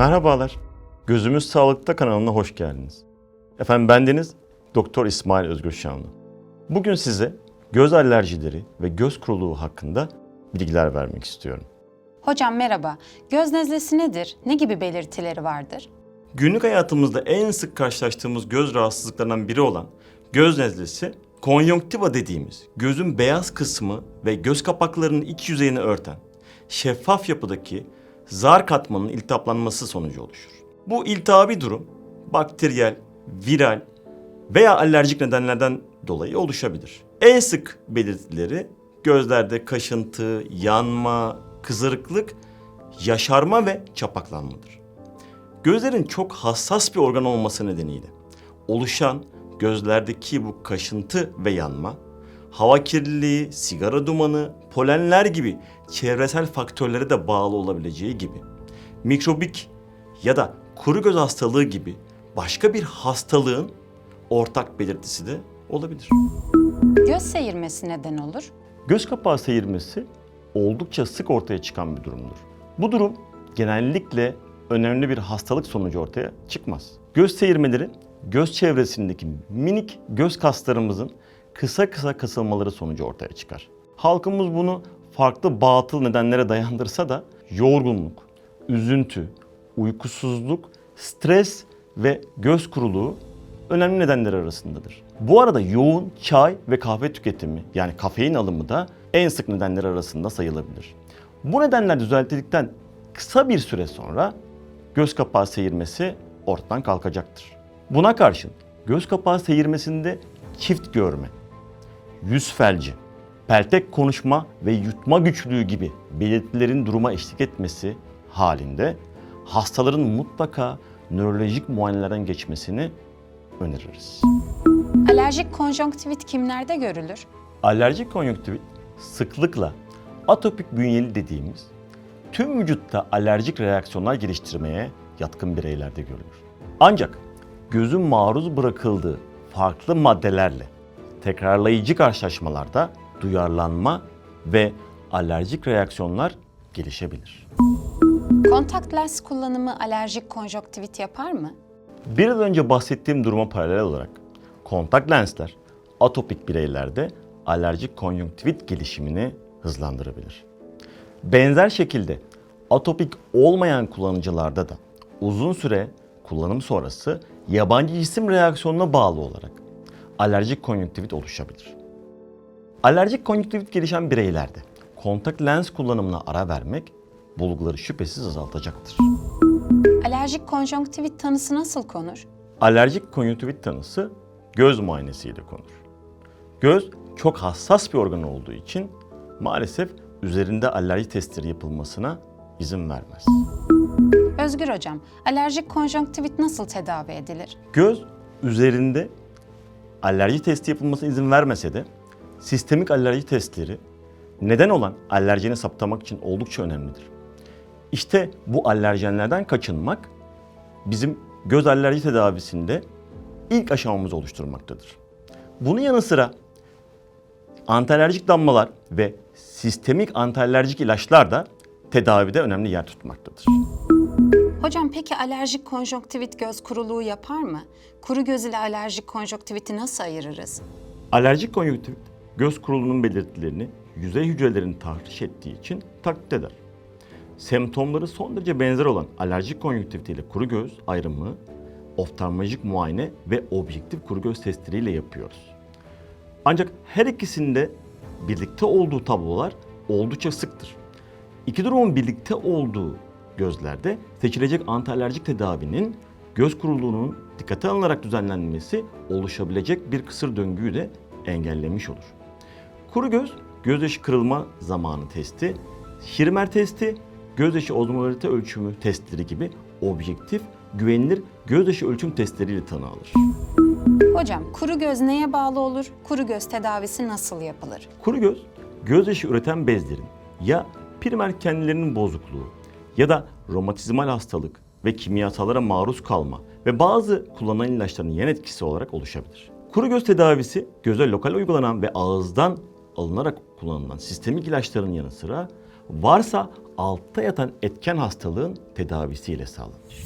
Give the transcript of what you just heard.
Merhabalar. Gözümüz Sağlıkta kanalına hoş geldiniz. Efendim bendeniz Doktor İsmail Özgür Şanlı. Bugün size göz alerjileri ve göz kuruluğu hakkında bilgiler vermek istiyorum. Hocam merhaba. Göz nezlesi nedir? Ne gibi belirtileri vardır? Günlük hayatımızda en sık karşılaştığımız göz rahatsızlıklarından biri olan göz nezlesi, konjonktiva dediğimiz gözün beyaz kısmı ve göz kapaklarının iç yüzeyini örten şeffaf yapıdaki zar katmanının iltihaplanması sonucu oluşur. Bu iltihabi durum bakteriyel, viral veya alerjik nedenlerden dolayı oluşabilir. En sık belirtileri gözlerde kaşıntı, yanma, kızarıklık, yaşarma ve çapaklanmadır. Gözlerin çok hassas bir organ olması nedeniyle oluşan gözlerdeki bu kaşıntı ve yanma, hava kirliliği, sigara dumanı, polenler gibi çevresel faktörlere de bağlı olabileceği gibi mikrobik ya da kuru göz hastalığı gibi başka bir hastalığın ortak belirtisi de olabilir. Göz seyirmesi neden olur? Göz kapağı seyirmesi oldukça sık ortaya çıkan bir durumdur. Bu durum genellikle önemli bir hastalık sonucu ortaya çıkmaz. Göz seyirmeleri göz çevresindeki minik göz kaslarımızın kısa kısa kasılmaları sonucu ortaya çıkar. Halkımız bunu farklı batıl nedenlere dayandırsa da yorgunluk, üzüntü, uykusuzluk, stres ve göz kuruluğu önemli nedenler arasındadır. Bu arada yoğun çay ve kahve tüketimi yani kafein alımı da en sık nedenler arasında sayılabilir. Bu nedenler düzeltildikten kısa bir süre sonra göz kapağı seyirmesi ortadan kalkacaktır. Buna karşın göz kapağı seyirmesinde çift görme, yüz felci, peltek konuşma ve yutma güçlüğü gibi belirtilerin duruma eşlik etmesi halinde hastaların mutlaka nörolojik muayenelerden geçmesini öneririz. Alerjik konjonktivit kimlerde görülür? Alerjik konjonktivit sıklıkla atopik bünyeli dediğimiz tüm vücutta alerjik reaksiyonlar geliştirmeye yatkın bireylerde görülür. Ancak gözün maruz bırakıldığı farklı maddelerle tekrarlayıcı karşılaşmalarda duyarlanma ve alerjik reaksiyonlar gelişebilir. Kontakt lens kullanımı alerjik konjonktivit yapar mı? Biraz önce bahsettiğim duruma paralel olarak kontak lensler atopik bireylerde alerjik konjonktivit gelişimini hızlandırabilir. Benzer şekilde atopik olmayan kullanıcılarda da uzun süre kullanım sonrası yabancı cisim reaksiyonuna bağlı olarak alerjik konjonktivit oluşabilir. Alerjik konjonktivit gelişen bireylerde kontak lens kullanımına ara vermek bulguları şüphesiz azaltacaktır. Alerjik konjonktivit tanısı nasıl konur? Alerjik konjonktivit tanısı göz muayenesiyle konur. Göz çok hassas bir organ olduğu için maalesef üzerinde alerji testleri yapılmasına izin vermez. Özgür hocam, alerjik konjonktivit nasıl tedavi edilir? Göz üzerinde alerji testi yapılmasına izin vermese de sistemik alerji testleri neden olan alerjeni saptamak için oldukça önemlidir. İşte bu alerjenlerden kaçınmak bizim göz alerji tedavisinde ilk aşamamızı oluşturmaktadır. Bunun yanı sıra antialerjik damlalar ve sistemik antialerjik ilaçlar da tedavide önemli yer tutmaktadır. Hocam peki alerjik konjonktivit göz kuruluğu yapar mı? Kuru göz ile alerjik konjonktiviti nasıl ayırırız? Alerjik konjonktivit göz kuruluğunun belirtilerini yüzey hücrelerini tahriş ettiği için taklit eder. Semptomları son derece benzer olan alerjik konjonktivit ile kuru göz ayrımı oftalmolojik muayene ve objektif kuru göz testleriyle yapıyoruz. Ancak her ikisinde birlikte olduğu tablolar oldukça sıktır. İki durumun birlikte olduğu gözlerde seçilecek antialerjik tedavinin göz kuruluğunun dikkate alınarak düzenlenmesi oluşabilecek bir kısır döngüyü de engellemiş olur. Kuru göz, gözyaşı kırılma zamanı testi, Schirmer testi, gözyaşı ozmolarite ölçümü testleri gibi objektif, güvenilir gözyaşı ölçüm testleriyle tanı alır. Hocam kuru göz neye bağlı olur? Kuru göz tedavisi nasıl yapılır? Kuru göz, gözyaşı üreten bezlerin ya primer kendilerinin bozukluğu ya da romatizmal hastalık ve kimyasallara maruz kalma ve bazı kullanılan ilaçların yan etkisi olarak oluşabilir. Kuru göz tedavisi göze lokal uygulanan ve ağızdan alınarak kullanılan sistemik ilaçların yanı sıra Varsa altta yatan etken hastalığın tedavisiyle sağlanır.